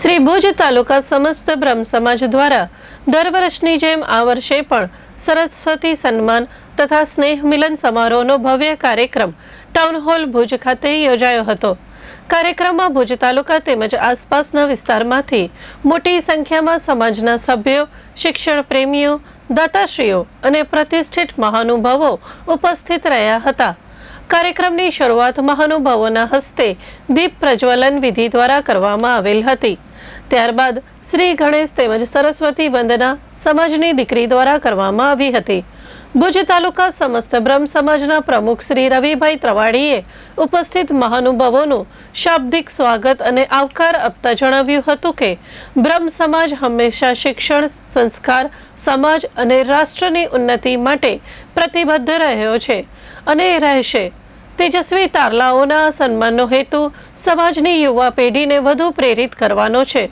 શ્રી ભુજ તાલુકા સમસ્ત બ્રહ્મ સમાજ દ્વારા દર વર્ષની જેમ આ વર્ષે પણ સરસ્વતી સન્માન તથા સ્નેહ મિલન સમારોહનો ભવ્ય કાર્યક્રમ ટાઉન હોલ ભુજ ખાતે યોજાયો હતો. કાર્યક્રમમાં ભુજ તાલુકા તેમજ આસપાસના વિસ્તારમાંથી મોટી સંખ્યામાં સમાજના સભ્યો, શિક્ષણ પ્રેમીઓ, દાતાશ્રીઓ અને પ્રતિષ્ઠિત મહાનુભાવો ઉપસ્થિત રહ્યા હતા. કાર્યક્રમની શરૂઆત મહાનુભાવોના હસ્તે દીપ પ્રજ્વલન વિધિ દ્વારા કરવામાં આવેલ હતી. ત્યારબાદ શ્રી ગણેશ તેમજ સરસ્વતી વંદના સમાજની દીકરી દ્વારા કરવામાં આવી હતી. ભુજ તાલુકા સમસ્ત બ્રહ્મ સમાજના પ્રમુખ શ્રી રવિભાઈ ત્રવાડીએ ઉપસ્થિત મહાનુભાવોનું શાબ્દિક સ્વાગત અને આવકાર આપતા જણાવ્યું હતું કે, બ્રહ્મ સમાજ હંમેશા શિક્ષણ, સંસ્કાર, સમાજ અને રાષ્ટ્રની ઉન્નતિ માટે પ્રતિબદ્ધ રહ્યો છે અને રહેશે. તેજસ્વી તારલાઓના સન્માનનો હેતુ સમાજની યુવા પેઢીને વધુ પ્રેરિત કરવાનો છે.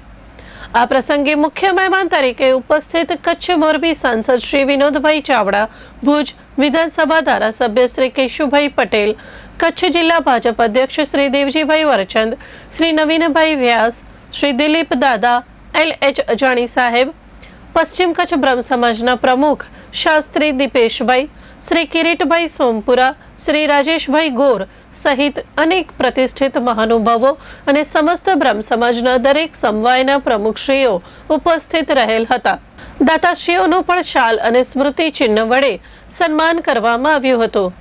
આ પ્રસંગે મુખ્ય મહેમાન તરીકે ઉપસ્થિત કચ્છ મોરબી સાંસદ શ્રી વિનોદભાઈ ચાવડા, ભુજ વિધાનસભા ધારાસભ્ય શ્રી કેશુભાઈ પટેલ, કચ્છ જિલ્લા ભાજપ અધ્યક્ષ શ્રી દેવજીભાઈ વરચંદ, શ્રી નવીનભાઈ વ્યાસ, શ્રી દિલીપ દાદા, એલ એચ અજાણી સાહેબ, પશ્ચિમ કચ્છ બ્રહ્મ સમાજના પ્રમુખ શાસ્ત્રી દીપેશભાઈ શ્રી કિરીટભાઈ સોમપુરા, શ્રી રાજેશભાઈ ગોર સહિત અનેક પ્રતિષ્ઠિત મહાનુભાવો અને સમસ્ત બ્રહ્મ સમાજના દરેક સમવાયના પ્રમુખશ્રીઓ ઉપસ્થિત રહેલ હતા. દાતાશ્રીઓનું પણ શાલ અને સ્મૃતિ ચિહ્ન વડે સન્માન કરવામાં આવ્યું હતું.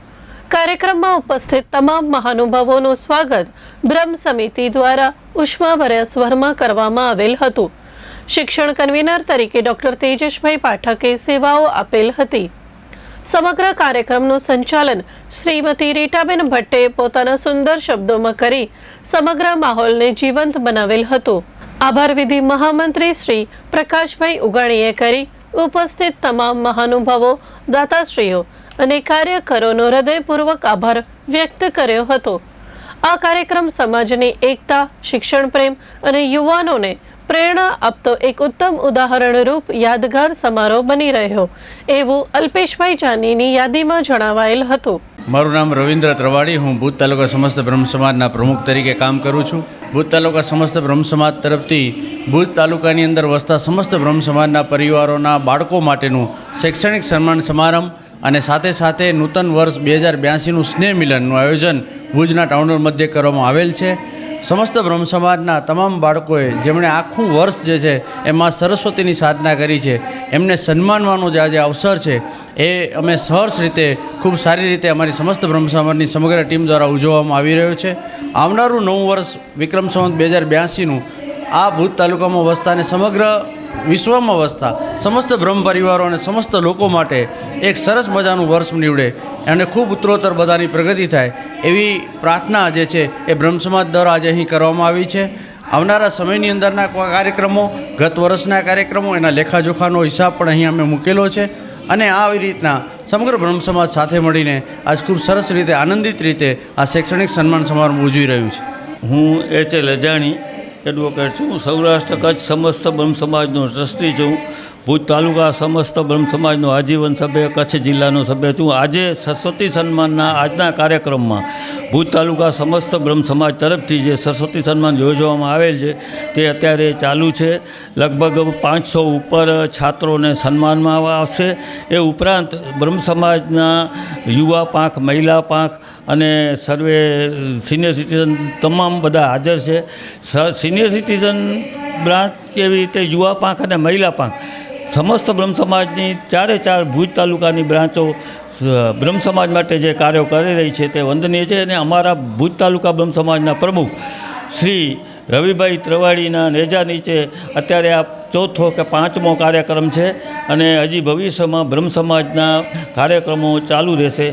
કાર્યક્રમમાં ઉપસ્થિત તમામ મહાનુભાવોનું સ્વાગત બ્રહ્મ સમિતિ દ્વારા ઉષ્માભર્યા સ્વરમાં કરવામાં આવેલ હતું. શિક્ષણ કન્વીનર તરીકે ડોક્ટર તેજસભાઈ પાઠકે સેવાઓ આપેલ હતી. સમગ્ર કાર્યક્રમનું સંચાલન શ્રીમતી રીટાબેન ભટ્ટે પોતાના સુંદર શબ્દોમાં કરી સમગ્ર માહોલને જીવંત બનાવેલ હતું. આભાર વિધિ મહામંત્રી શ્રી પ્રકાશભાઈ ઉગાણીએ કરી ઉપસ્થિત તમામ મહાનુભાવો, દાતાશ્રીઓ અને કાર્યકરોનો હૃદયપૂર્વક આભાર વ્યક્ત કર્યો હતો. આ કાર્યક્રમ સમાજની એકતા શિક્ષણ પ્રેમ અને યુવાનોને પ્રેરણા આપતો એક ઉત્તમ ઉદાહરણરૂપ યાદગાર સમારોહ બની રહ્યો. એવું અલ્પેશભાઈ જાનીની યાદીમાં જણાવાયેલ હતું. મારું નામ રવિન્દ્ર ત્રવાડી, હું ભૂત તાલુકા સમસ્ત બ્રહ્મ સમાજના પ્રમુખ તરીકે કામ કરું છું. ભૂત તાલુકા સમસ્ત બ્રહ્મ સમાજ તરફથી ભૂત તાલુકાની અંદર વસતા સમસ્ત બ્રહ્મ સમાજના પરિવારોના બાળકો માટેનું શૈક્ષણિક સન્માન સમારંભ અને સાથે સાથે નૂતન વર્ષ બે હજાર બ્યાસીનું સ્નેહ મિલનનું આયોજન ભુજના ટાઉન મધ્યે કરવામાં આવેલ છે. સમસ્ત બ્રહ્મ સમાજના તમામ બાળકોએ જેમણે આખું વર્ષ જે છે એમાં સરસ્વતીની સાધના કરી છે, એમને સન્માનવાનો જે આજે અવસર છે, એ અમે સહર્ષ રીતે, ખૂબ સારી રીતે અમારી સમસ્ત બ્રહ્મ સમાજની સમગ્ર ટીમ દ્વારા ઉજવવામાં આવી રહ્યો છે. આવનારું નવું વર્ષ વિક્રમ સંવત બે હજાર બ્યાસીનું આ ભૂત તાલુકામાં વસતા અને સમગ્ર વિશ્વમાં વસતા, સમસ્ત બ્રહ્મ પરિવારો અને સમસ્ત લોકો માટે એક સરસ મજાનું વર્ષ નીવડે અને ખૂબ ઉત્તરોત્તર બધાની પ્રગતિ થાય એવી પ્રાર્થના જે છે એ બ્રહ્મ સમાજ દ્વારા આજે અહીં કરવામાં આવી છે. આવનારા સમયની અંદરના કાર્યક્રમો, ગત વર્ષના કાર્યક્રમો, એના લેખાજોખાનો હિસાબ પણ અહીં અમે મૂકેલો છે અને આવી રીતના સમગ્ર બ્રહ્મ સમાજ સાથે મળીને આજ ખૂબ સરસ રીતે, આનંદિત રીતે આ શૈક્ષણિક સન્માન સમારંભ ઉજવી રહ્યું છે. હું એચ એ લજાણી એડવોકેટ છું. સૌરાષ્ટ્ર કચ્છ સમસ્ત બ્રહ્મ સમાજનો ટ્રસ્ટી છું. ભુજ તાલુકા સમસ્ત બ્રહ્મ સમાજનો આજીવન સભ્ય, કચ્છ જિલ્લાનો સભ્ય છું. આજે સરસ્વતી સન્માનના આજના કાર્યક્રમમાં ભુજ તાલુકા સમસ્ત બ્રહ્મ સમાજ તરફથી જે સરસ્વતી સન્માન યોજવામાં આવેલ છે, તે અત્યારે ચાલુ છે. લગભગ પાંચસો ઉપર છાત્રોને સન્માનમાં આવશે. એ ઉપરાંત બ્રહ્મ સમાજના યુવા પાંખ, મહિલા પાંખ અને સર્વે સિનિયર સિટીઝન તમામ બધા હાજર છે. સિનિયર સિટીઝન બ્રાન્ચ કેવી રીતે યુવા પાંખ અને મહિલા પાંખ સમસ્ત બ્રહ્મ સમાજની ચારે ચાર ભુજ તાલુકાની બ્રાન્ચો બ્રહ્મ સમાજ માટે જે કાર્યો કરી રહી છે તે વંદનીય છે અને અમારા ભુજ તાલુકા બ્રહ્મ સમાજના પ્રમુખ શ્રી રવિભાઈ ત્રવાડીના નેજા નીચે અત્યારે આ ચોથો કે પાંચમો કાર્યક્રમ છે અને હજી ભવિષ્યમાં બ્રહ્મ સમાજના કાર્યક્રમો ચાલુ રહેશે.